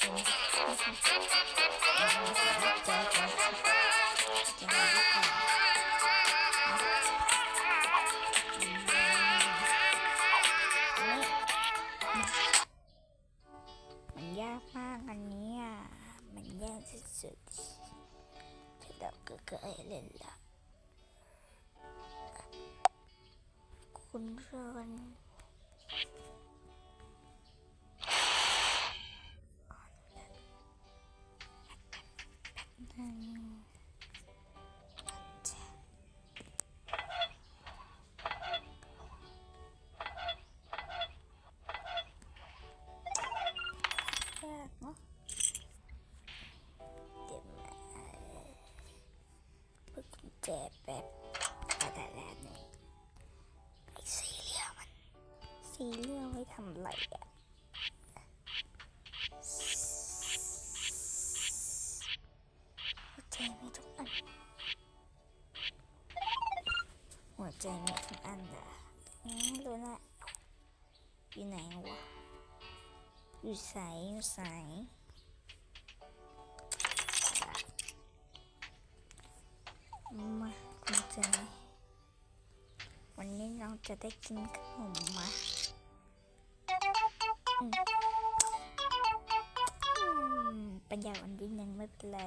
มันยากมากอันนี้อะ มันยากสุดๆที่เราเคยเล่นละคุณชวน ปิดกุญแจแป๊บอะไรแล้วนี่ไอ้สีเหลี่ยมมัน สีเหลี่ยมไว้ทำอะไรอะหัวใจมีทุกอัน หัวใจมีทุกอันเหรออืมรู้นะอยู่ไหนวะอยู่ใสอยู่ใส มาคุณใจ วันนี้เราจะได้กินขนมมาอืมอืมปัญญาวันนี้ยังไม่เป็นไร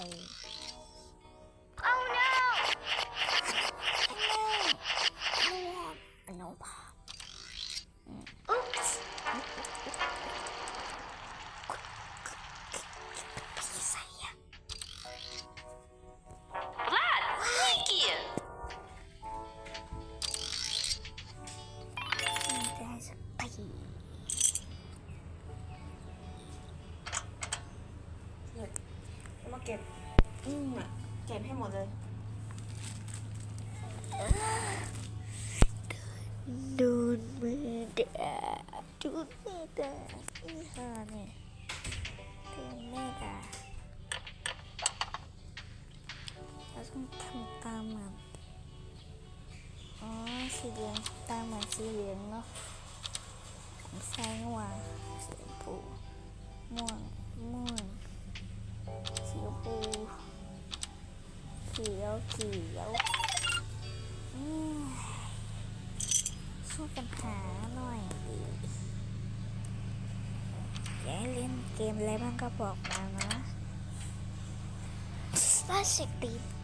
มาเก็บอืมอะเก็บให้หมดเลยดูดมือเด็กดูดมือเด็กนี่ค่ะเนี่ยดูดแม่ด่าเราต้องทำตามเหมือนอ๋อสีเหลืองตามเหมือนสีเหลืองเนาะของซ้ายว่าสีชมพูม่วง เขียวช่วยกันหาหน่อยดิอยากเล่นเกมอะไรบ้างก็บอกมานะล่าสิติดจุ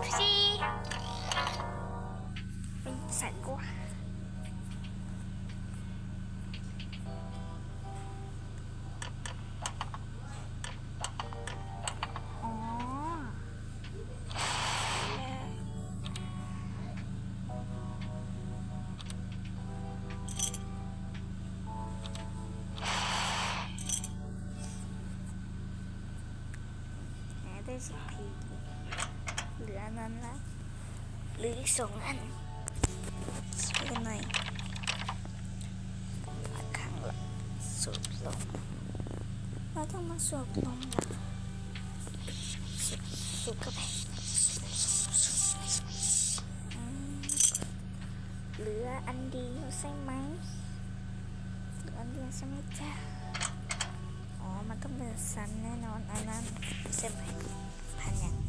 Oopsie! เป็นสันก เหลืออันนั้นละหลืออีกสองอันช่วยกันหน่อยอัดข้างละสูบลมเราต้องมาสูบลมละสูบสูบเข้าไปเหลืออันเดียวใช่ไหมเหลืออันเดียวใช่ไหมจ๊ะอ๋อ มันต้องเป็นสันแน่นอนอันนั้นใช่ไหมพันยัง